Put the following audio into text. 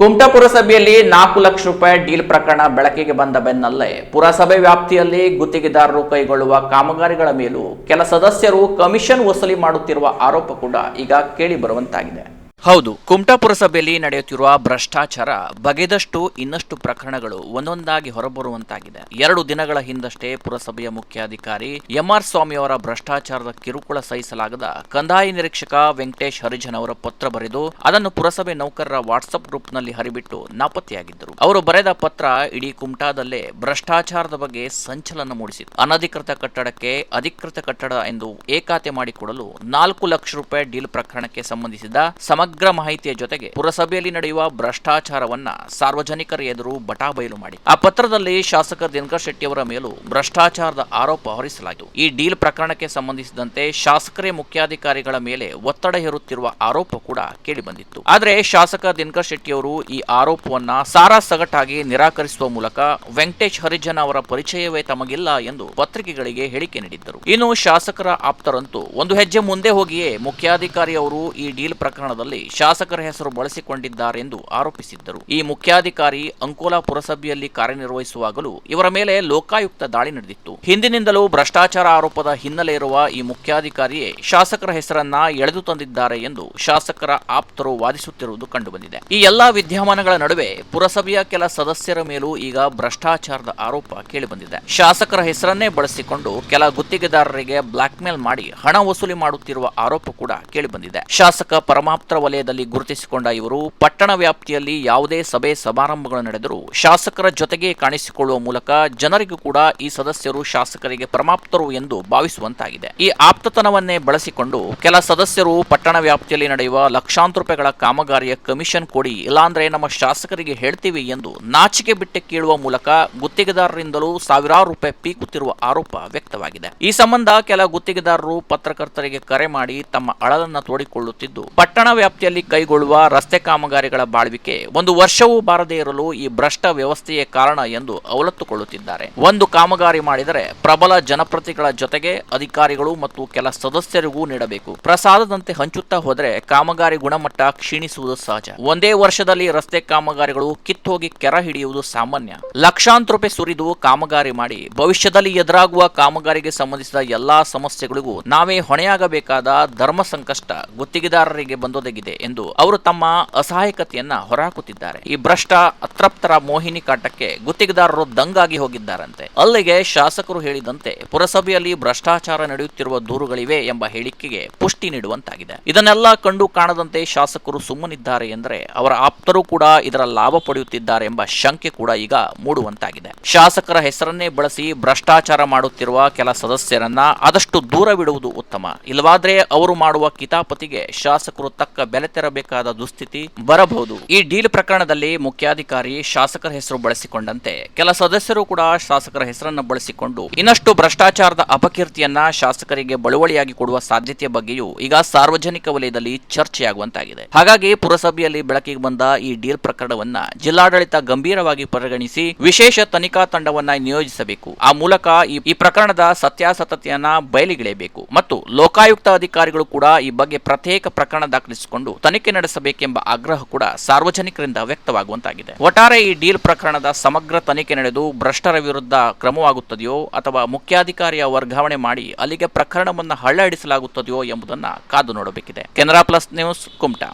ಕುಮಟಾ ಪುರಸಭೆಯಲ್ಲಿ ನಾಲ್ಕು ಲಕ್ಷ ರೂಪಾಯಿ ಡೀಲ್ ಪ್ರಕರಣ ಬೆಳಕಿಗೆ ಬಂದ ಬೆನ್ನಲ್ಲೇ ಪುರಸಭೆ ವ್ಯಾಪ್ತಿಯಲ್ಲಿ ಗುತ್ತಿಗೆದಾರರು ಕೈಗೊಳ್ಳುವ ಕಾಮಗಾರಿಗಳ ಮೇಲೂ ಕೆಲ ಸದಸ್ಯರು ಕಮಿಷನ್ ವಸೂಲಿ ಮಾಡುತ್ತಿರುವ ಆರೋಪ ಕೂಡ ಈಗ ಕೇಳಿ ಬರುವಂತಾಗಿದೆ. ಹೌದು ಕುಮಟಾ ಪುರಸಭೆಯಲ್ಲಿ ನಡೆಯುತ್ತಿರುವ ಭ್ರಷ್ಟಾಚಾರ ಬಗೆದಷ್ಟು ಇನ್ನಷ್ಟು ಪ್ರಕರಣಗಳು ಒಂದೊಂದಾಗಿ ಹೊರಬರುವಂತಾಗಿದೆ. ಎರಡು ದಿನಗಳ ಹಿಂದಷ್ಟೇ ಪುರಸಭೆಯ ಮುಖ್ಯಾಧಿಕಾರಿ ಎಂಆರ್ ಸ್ವಾಮಿ ಅವರ ಭ್ರಷ್ಟಾಚಾರದ ಕಿರುಕುಳ ಸಹಿಸಲಾಗದ ಕಂದಾಯ ನಿರೀಕ್ಷಕ ವೆಂಕಟೇಶ್ ಹರಿಜನ್ ಅವರ ಪತ್ರ ಬರೆದು ಅದನ್ನು ಪುರಸಭೆ ನೌಕರರ ವಾಟ್ಸ್ಆಪ್ ಗ್ರೂಪ್ನಲ್ಲಿ ಹರಿಬಿಟ್ಟು ನಾಪತ್ತೆಯಾಗಿದ್ದರು. ಅವರು ಬರೆದ ಪತ್ರ ಇಡೀ ಕುಮಟಾದಲ್ಲೇ ಭ್ರಷ್ಟಾಚಾರದ ಬಗ್ಗೆ ಸಂಚಲನ ಮೂಡಿಸಿತು ಅನಧಿಕೃತ ಕಟ್ಟಡಕ್ಕೆ ಅಧಿಕೃತ ಕಟ್ಟಡ ಎಂದು ಏಕಾತೆ ಮಾಡಿಕೊಡಲು ನಾಲ್ಕು ಲಕ್ಷ ರೂಪಾಯಿ ಡೀಲ್ ಪ್ರಕರಣಕ್ಕೆ ಸಂಬಂಧಿಸಿದ ಸಮಗ್ರ ಮಾಹಿತಿಯ ಜೊತೆಗೆ ಪುರಸಭೆಯಲ್ಲಿ ನಡೆಯುವ ಭ್ರಷ್ಟಾಚಾರವನ್ನ ಸಾರ್ವಜನಿಕರ ಎದುರು ಬಟಾಬಯಲು ಮಾಡಿ. ಆ ಪತ್ರದಲ್ಲಿ ಶಾಸಕ ದಿನಕರ್ ಶೆಟ್ಟಿ ಅವರ ಮೇಲೂ ಭ್ರಷ್ಟಾಚಾರದ ಆರೋಪ ಹೊರಿಸಲಾಯಿತು. ಈ ಡೀಲ್ ಪ್ರಕರಣಕ್ಕೆ ಸಂಬಂಧಿಸಿದಂತೆ ಶಾಸಕರೇ ಮುಖ್ಯಾಧಿಕಾರಿಗಳ ಮೇಲೆ ಒತ್ತಡ ಹೇರುತ್ತಿರುವ ಆರೋಪ ಕೂಡ ಕೇಳಿಬಂದಿತ್ತು. ಆದರೆ ಶಾಸಕ ದಿನಕರ್ ಶೆಟ್ಟಿ ಅವರು ಈ ಆರೋಪವನ್ನ ಸಾರಾಸಗಟಾಗಿ ನಿರಾಕರಿಸುವ ಮೂಲಕ ವೆಂಕಟೇಶ್ ಹರಿಜನ್ ಅವರ ಪರಿಚಯವೇ ತಮಗಿಲ್ಲ ಎಂದು ಪತ್ರಿಕೆಗಳಿಗೆ ಹೇಳಿಕೆ ನೀಡಿದ್ದರು. ಇನ್ನು ಶಾಸಕರ ಆಪ್ತರಂತೂ ಒಂದು ಹೆಜ್ಜೆ ಮುಂದೆ ಹೋಗಿಯೇ ಮುಖ್ಯಾಧಿಕಾರಿ ಅವರು ಈ ಡೀಲ್ ಪ್ರಕರಣದಲ್ಲಿ ಶಾಸಕರ ಹೆಸರು ಬಳಸಿಕೊಂಡಿದ್ದಾರೆ ಎಂದು ಆರೋಪಿಸಿದ್ದರು. ಈ ಮುಖ್ಯಾಧಿಕಾರಿ ಅಂಕೋಲಾ ಪುರಸಭೆಯಲ್ಲಿ ಕಾರ್ಯನಿರ್ವಹಿಸುವಾಗಲೂ ಇವರ ಮೇಲೆ ಲೋಕಾಯುಕ್ತ ದಾಳಿ ನಡೆದಿತ್ತು. ಹಿಂದಿನಿಂದಲೂ ಭ್ರಷ್ಟಾಚಾರ ಆರೋಪದ ಹಿನ್ನೆಲೆ ಇರುವ ಈ ಮುಖ್ಯಾಧಿಕಾರಿಯೇ ಶಾಸಕರ ಹೆಸರನ್ನ ಎಳೆದು ತಂದಿದ್ದಾರೆ ಎಂದು ಶಾಸಕರ ಆಪ್ತರು ವಾದಿಸುತ್ತಿರುವುದು ಕಂಡುಬಂದಿದೆ. ಈ ಎಲ್ಲಾ ವಿದ್ಯಮಾನಗಳ ನಡುವೆ ಪುರಸಭೆಯ ಕೆಲ ಸದಸ್ಯರ ಮೇಲೂ ಈಗ ಭ್ರಷ್ಟಾಚಾರದ ಆರೋಪ ಕೇಳಿಬಂದಿದೆ. ಶಾಸಕರ ಹೆಸರನ್ನೇ ಬಳಸಿಕೊಂಡು ಕೆಲ ಗುತ್ತಿಗೆದಾರರಿಗೆ ಬ್ಲಾಕ್ ಮೇಲ್ ಮಾಡಿ ಹಣ ವಸೂಲಿ ಮಾಡುತ್ತಿರುವ ಆರೋಪ ಕೂಡ ಕೇಳಿಬಂದಿದೆ. ಶಾಸಕ ಪರಮಾಪ್ತರ ವಲಯದಲ್ಲಿ ಗುರುತಿಸಿಕೊಂಡ ಇವರು ಪಟ್ಟಣ ವ್ಯಾಪ್ತಿಯಲ್ಲಿ ಯಾವುದೇ ಸಭೆ ಸಮಾರಂಭಗಳು ನಡೆದರೂ ಶಾಸಕರ ಜೊತೆಗೆ ಕಾಣಿಸಿಕೊಳ್ಳುವ ಮೂಲಕ ಜನರಿಗೂ ಕೂಡ ಈ ಸದಸ್ಯರು ಶಾಸಕರಿಗೆ ಪರಮಾಪ್ತರು ಎಂದು ಭಾವಿಸುವಂತಾಗಿದೆ. ಈ ಆಪ್ತತನವನ್ನೇ ಬಳಸಿಕೊಂಡು ಕೆಲ ಸದಸ್ಯರು ಪಟ್ಟಣ ವ್ಯಾಪ್ತಿಯಲ್ಲಿ ನಡೆಯುವ ಲಕ್ಷಾಂತರ ರೂಪಾಯಿಗಳ ಕಾಮಗಾರಿಯ ಕಮಿಷನ್ ಕೊಡಿ, ಇಲ್ಲಾಂದ್ರೆ ನಮ್ಮ ಶಾಸಕರಿಗೆ ಹೇಳ್ತೀವಿ ಎಂದು ನಾಚಿಕೆ ಬಿಟ್ಟೆ ಕೇಳುವ ಮೂಲಕ ಗುತ್ತಿಗೆದಾರರಿಂದಲೂ ಸಾವಿರಾರು ರೂಪಾಯಿ ಪೀಕುತ್ತಿರುವ ಆರೋಪ ವ್ಯಕ್ತವಾಗಿದೆ. ಈ ಸಂಬಂಧ ಕೆಲ ಗುತ್ತಿಗೆದಾರರು ಪತ್ರಕರ್ತರಿಗೆ ಕರೆ ಮಾಡಿ ತಮ್ಮ ಅಳಲನ್ನ ತೋಡಿಕೊಳ್ಳುತ್ತಿದ್ದು, ಪಟ್ಟಣ ವ್ಯಾಪ್ತಿಯಲ್ಲಿ ಕೈಗೊಳ್ಳುವ ರಸ್ತೆ ಕಾಮಗಾರಿಗಳ ಬಾಳ್ವಿಕೆ, ಒಂದು ವರ್ಷವೂ ಬಾರದೇ ಇರಲು ಈ ಭ್ರಷ್ಟ ವ್ಯವಸ್ಥೆಯೇ ಕಾರಣ ಎಂದು ಅವಲತ್ತುಕೊಳ್ಳುತ್ತಿದ್ದಾರೆ. ಒಂದು ಕಾಮಗಾರಿ ಮಾಡಿದರೆ ಪ್ರಬಲ ಜನಪ್ರತಿಗಳ ಜೊತೆಗೆ ಅಧಿಕಾರಿಗಳು ಮತ್ತು ಕೆಲ ಸದಸ್ಯರಿಗೂ ನೀಡಬೇಕು. ಪ್ರಸಾದದಂತೆ ಹಂಚುತ್ತಾ ಹೋದರೆ ಕಾಮಗಾರಿ ಗುಣಮಟ್ಟ ಕ್ಷೀಣಿಸುವುದು ಸಹಜ. ಒಂದೇ ವರ್ಷದಲ್ಲಿ ರಸ್ತೆ ಕಾಮಗಾರಿಗಳು ಕಿತ್ತೋಗಿ ಕೆರ ಹಿಡಿಯುವುದು ಸಾಮಾನ್ಯ. ಲಕ್ಷಾಂತರ ರೂಪಾಯಿ ಸುರಿದು ಕಾಮಗಾರಿ ಮಾಡಿ ಭವಿಷ್ಯದಲ್ಲಿ ಎದುರಾಗುವ ಕಾಮಗಾರಿಗೆ ಸಂಬಂಧಿಸಿದ ಎಲ್ಲಾ ಸಮಸ್ಯೆಗಳಿಗೂ ನಾವೇ ಹೊಣೆಯಾಗಬೇಕಾದ ಧರ್ಮ ಸಂಕಷ್ಟ ಗುತ್ತಿಗೆದಾರರಿಗೆ ಬಂದೊದಗಿದೆ. ಎಂದು ಅವರು ತಮ್ಮ ಅಸಹಾಯಕತೆಯನ್ನ ಹೊರಹಾಕುತ್ತಿದ್ದಾರೆ ಈ ಭ್ರಷ್ಟ, ಅತೃಪ್ತರ ಮೋಹಿನಿ ಕಾಟಕ್ಕೆ ಗುತ್ತಿಗೆದಾರರು ದಂಗಾಗಿ ಹೋಗಿದ್ದಾರಂತೆ. ಅಲ್ಲಿಗೆ ಶಾಸಕರು ಹೇಳಿದಂತೆ ಪುರಸಭೆಯಲ್ಲಿ ಭ್ರಷ್ಟಾಚಾರ ನಡೆಯುತ್ತಿರುವ ದೂರುಗಳಿವೆ ಎಂಬ ಹೇಳಿಕೆಗೆ ಪುಷ್ಟಿ ನೀಡುವಂತಾಗಿದೆ. ಇದನ್ನೆಲ್ಲ ಕಂಡು ಕಾಣದಂತೆ ಶಾಸಕರು ಸುಮ್ಮನಿದ್ದಾರೆ ಎಂದರೆ ಅವರ ಆಪ್ತರು ಕೂಡ ಇದರ ಲಾಭ ಪಡೆಯುತ್ತಿದ್ದಾರೆ ಎಂಬ ಶಂಕೆ ಕೂಡ ಈಗ ಮೂಡುವಂತಾಗಿದೆ. ಶಾಸಕರ ಹೆಸರನ್ನೇ ಬಳಸಿ ಭ್ರಷ್ಟಾಚಾರ ಮಾಡುತ್ತಿರುವ ಕೆಲ ಸದಸ್ಯರನ್ನ ಆದಷ್ಟು ದೂರವಿಡುವುದು ಉತ್ತಮ. ಇಲ್ಲವಾದ್ರೆ ಅವರು ಮಾಡುವ ಕಿತಾಪತಿಗೆ ಶಾಸಕರು ತಕ್ಕ ಬೆಲೆ ತೆರಬೇಕಾದ ದುಸ್ಥಿತಿ ಬರಬಹುದು. ಈ ಡೀಲ್ ಪ್ರಕರಣದಲ್ಲಿ ಮುಖ್ಯಾಧಿಕಾರಿ ಶಾಸಕರ ಹೆಸರು ಬಳಸಿಕೊಂಡಂತೆ ಕೆಲ ಸದಸ್ಯರು ಕೂಡ ಶಾಸಕರ ಹೆಸರನ್ನು ಬಳಸಿಕೊಂಡು ಇನ್ನಷ್ಟು ಭ್ರಷ್ಟಾಚಾರದ ಅಪಕೀರ್ತಿಯನ್ನ ಶಾಸಕರಿಗೆ ಬಳುವಳಿಯಾಗಿ ಕೊಡುವ ಸಾಧ್ಯತೆಯ ಬಗ್ಗೆಯೂ ಈಗ ಸಾರ್ವಜನಿಕ ವಲಯದಲ್ಲಿ ಚರ್ಚೆಯಾಗುವಂತಾಗಿದೆ. ಹಾಗಾಗಿ ಪುರಸಭೆಯಲ್ಲಿ ಬೆಳಕಿಗೆ ಬಂದ ಈ ಡೀಲ್ ಪ್ರಕರಣವನ್ನ ಜಿಲ್ಲಾಡಳಿತ ಗಂಭೀರವಾಗಿ ಪರಿಗಣಿಸಿ ವಿಶೇಷ ತನಿಖಾ ತಂಡವನ್ನ ನಿಯೋಜಿಸಬೇಕು. ಆ ಮೂಲಕ ಈ- ಪ್ರಕರಣದ ಸತ್ಯಾಸತ್ಯತೆಯನ್ನ ಬಯಲಿಗಿಳಿಯಬೇಕು. ಮತ್ತು ಲೋಕಾಯುಕ್ತ ಅಧಿಕಾರಿಗಳು ಕೂಡ ಈ ಬಗ್ಗೆ ಪ್ರತ್ಯೇಕ ಪ್ರಕರಣ ದಾಖಲಿಸಿಕೊಂಡು ತನಿಖೆ ನಡೆಸಬೇಕೆಂಬ ಆಗ್ರಹ ಕೂಡ ಸಾರ್ವಜನಿಕರಿಂದ ವ್ಯಕ್ತವಾಗುವಂತಾಗಿದೆ. ಒಟ್ಟಾರೆ ಈ ಡೀಲ್ ಪ್ರಕರಣದ ಸಮಗ್ರ ತನಿಖೆ ನಡೆದು ಭ್ರಷ್ಟರ ವಿರುದ್ಧ ಕ್ರಮವಾಗುತ್ತದೆಯೋ ಅಥವಾ ಮುಖ್ಯಾಧಿಕಾರಿಯ ವರ್ಗಾವಣೆ ಮಾಡಿ ಅಲ್ಲಿಗೆ ಪ್ರಕರಣವನ್ನು ಹಳ್ಳಹಿಡಿಸಲಾಗುತ್ತದೆಯೋ ಎಂಬುದನ್ನು ಕಾದು ನೋಡಬೇಕಿದೆ. Canara plus news Kumta.